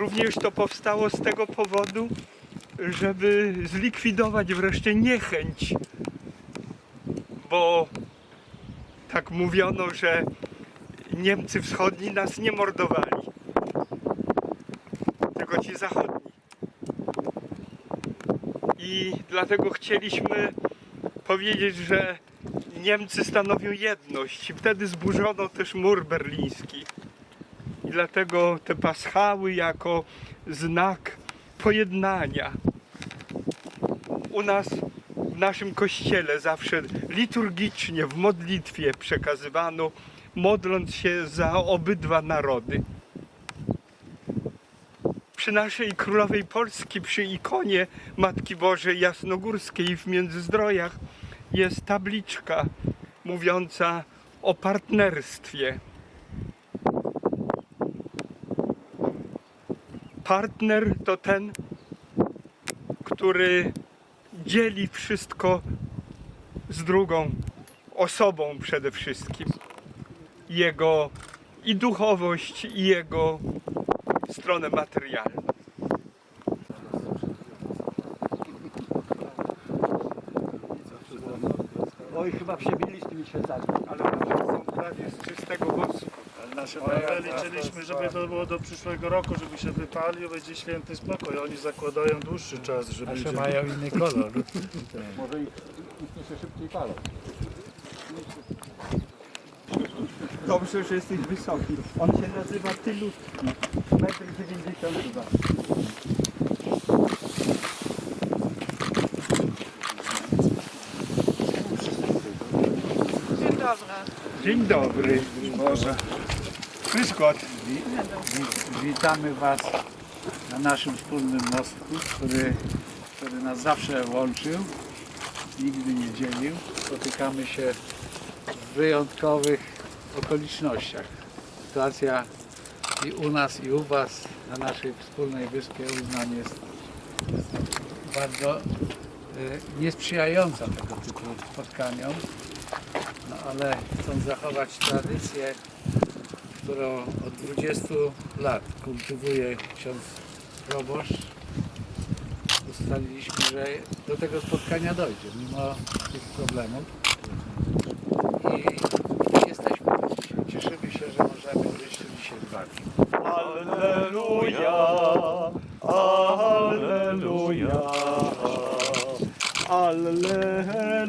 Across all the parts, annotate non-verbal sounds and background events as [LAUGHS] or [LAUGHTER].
Również to powstało z tego powodu, żeby zlikwidować wreszcie niechęć, bo tak mówiono, że Niemcy wschodni nas nie mordowali, tylko ci zachodni. I dlatego chcieliśmy powiedzieć, że Niemcy stanowią jedność. I wtedy zburzono też mur berliński. Dlatego te paschały jako znak pojednania. U nas w naszym kościele zawsze liturgicznie w modlitwie przekazywano, modląc się za obydwa narody. Przy naszej królowej Polski, przy ikonie Matki Bożej Jasnogórskiej w Międzyzdrojach jest tabliczka mówiąca o partnerstwie. Partner to ten, który dzieli wszystko z drugą osobą przede wszystkim. Jego i duchowość, i jego stronę materialną. Oj, chyba przebili z tymi świecami. Ale są prawie z czystego wosku. Nasze prawe liczyliśmy, żeby to było do przyszłego roku, żeby się wypalił, będzie święty spokój. Oni zakładają dłuższy czas, że będzie... mają inny kolor. [LAUGHS] Może ich, ich nie się szybciej palą. Dobrze, że jesteś wysoki. On się nazywa Tylutki. Metr 92. Dzień dobry. Dzień dobry. Boże. Wyskot. Witamy Was na naszym wspólnym mostku, który, który nas zawsze łączył, nigdy nie dzielił. Spotykamy się w wyjątkowych okolicznościach. Sytuacja i u nas, i u Was na naszej wspólnej wyspie Uznań jest, jest bardzo e, niesprzyjająca tego typu spotkaniom, no ale chcąc zachować tradycję, którą od 20 lat kultywuje ksiądz proboszcz, ustaliliśmy, że do tego spotkania dojdzie, mimo tych problemów. I jesteśmy, cieszymy się, że możemy być tu dzisiaj z Wami. Alleluja, Alleluja, Alleluja.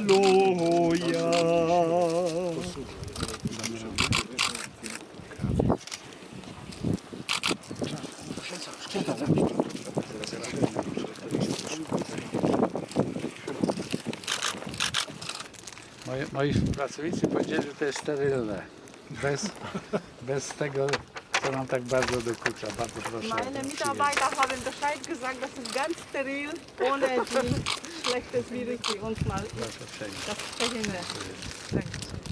Moi, moi pracownicy powiedzieli, że to jest sterylne. Bez, [LAUGHS] bez tego, co nam tak bardzo dokucza. Bardzo proszę. Meine to Mitarbeiter haben Bescheid gesagt, das ist ganz steril, ohne die schlechtes Virus, die uns mal das verhindert. Jeszcze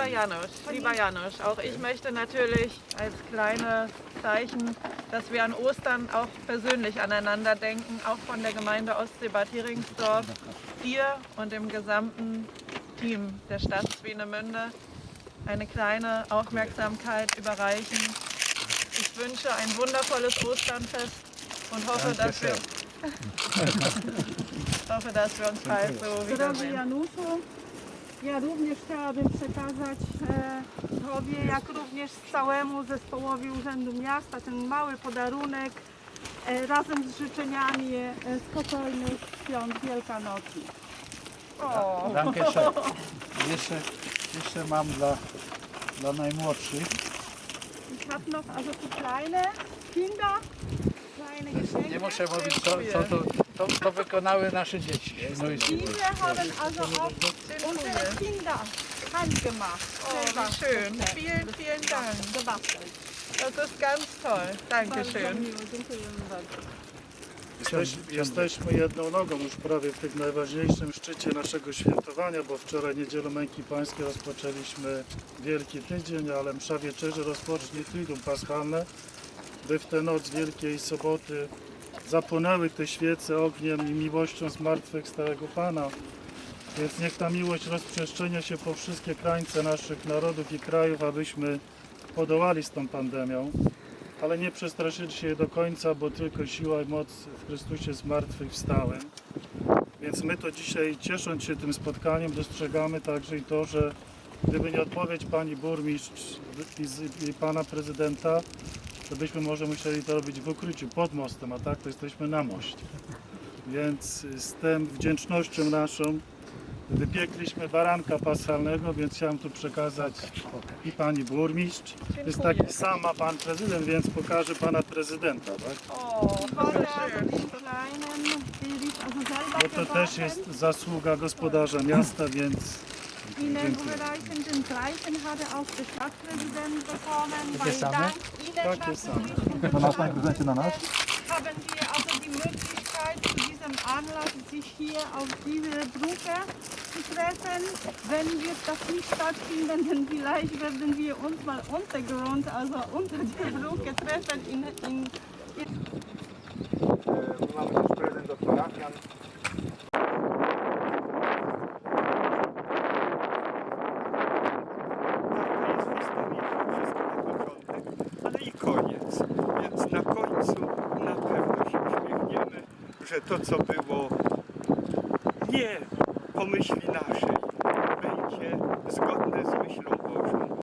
Lieber Janusz, lieber Janusz, auch ich möchte natürlich als kleines Zeichen, dass wir an Ostern auch persönlich aneinander denken, auch von der Gemeinde Ostsee-Bad Heringsdorf, dir und dem gesamten Team der Stadt Swinemünde eine kleine Aufmerksamkeit überreichen. Ich wünsche ein wundervolles Osternfest und hoffe, dass wir, [LAUGHS] hoffe, dass wir uns bald so wiedersehen. Ja również chciałabym przekazać e, Tobie, jak również całemu zespołowi Urzędu Miasta ten mały podarunek e, razem z życzeniami e, spokojnych świąt Wielkanocy. O. Danke schön. [LAUGHS] Jeszcze, jeszcze mam dla, dla najmłodszych. Ich habe noch also für kleine Kinder kleine Geschenke. Nie muszę mówić, co, co to, to, to wykonały nasze dzieci. No i Diese haben also auch unsere Kinder handgemacht. Oh, selber wie schön. gestellt, Vielen, vielen Dank. gebastelt. Das ist ganz toll. Bardzo Dankeschön. miło, dziękujemy bardzo. Jesteś, jesteśmy jedną nogą już prawie w tym najważniejszym szczycie naszego świętowania, bo wczoraj Niedzielę Męki Pańskiej rozpoczęliśmy Wielki Tydzień, ale msza wieczerzy rozpocznie Triduum Paschalne, by w tę noc Wielkiej Soboty zapłonęły te świece ogniem i miłością zmartwychwstałego Pana. Więc niech ta miłość rozprzestrzenia się po wszystkie krańce naszych narodów i krajów, abyśmy podołali z tą pandemią, ale nie przestraszyli się jej do końca, bo tylko siła i moc w Chrystusie zmartwychwstałym. Więc my to dzisiaj, ciesząc się tym spotkaniem, dostrzegamy także i to, że gdyby nie odpowiedź pani burmistrz i, pana prezydenta, to byśmy może musieli to robić w ukryciu, pod mostem, a tak to jesteśmy na moście. Więc z tą wdzięcznością naszą wypiekliśmy baranka paschalnego, więc chciałem tu przekazać i pani burmistrz. To jest taki sam ma pan prezydent, więc pokażę pana prezydenta, tak? Bo to też jest zasługa gospodarza miasta, więc Innenbereichen, den gleichen hatte auch der Stadtpräsident bekommen. Weil same? dank Ihnen Takie same. haben wir Möglichkeit, zu diesem Anlass sich hier auf diese Brücke zu treffen. Wenn wir das nicht stattfinden, dann vielleicht werden wir uns mal untergrund, also unter der Brücke treffen in, in Mamy że to co było nie pomyśli naszej, będzie zgodne z myślą Bożą.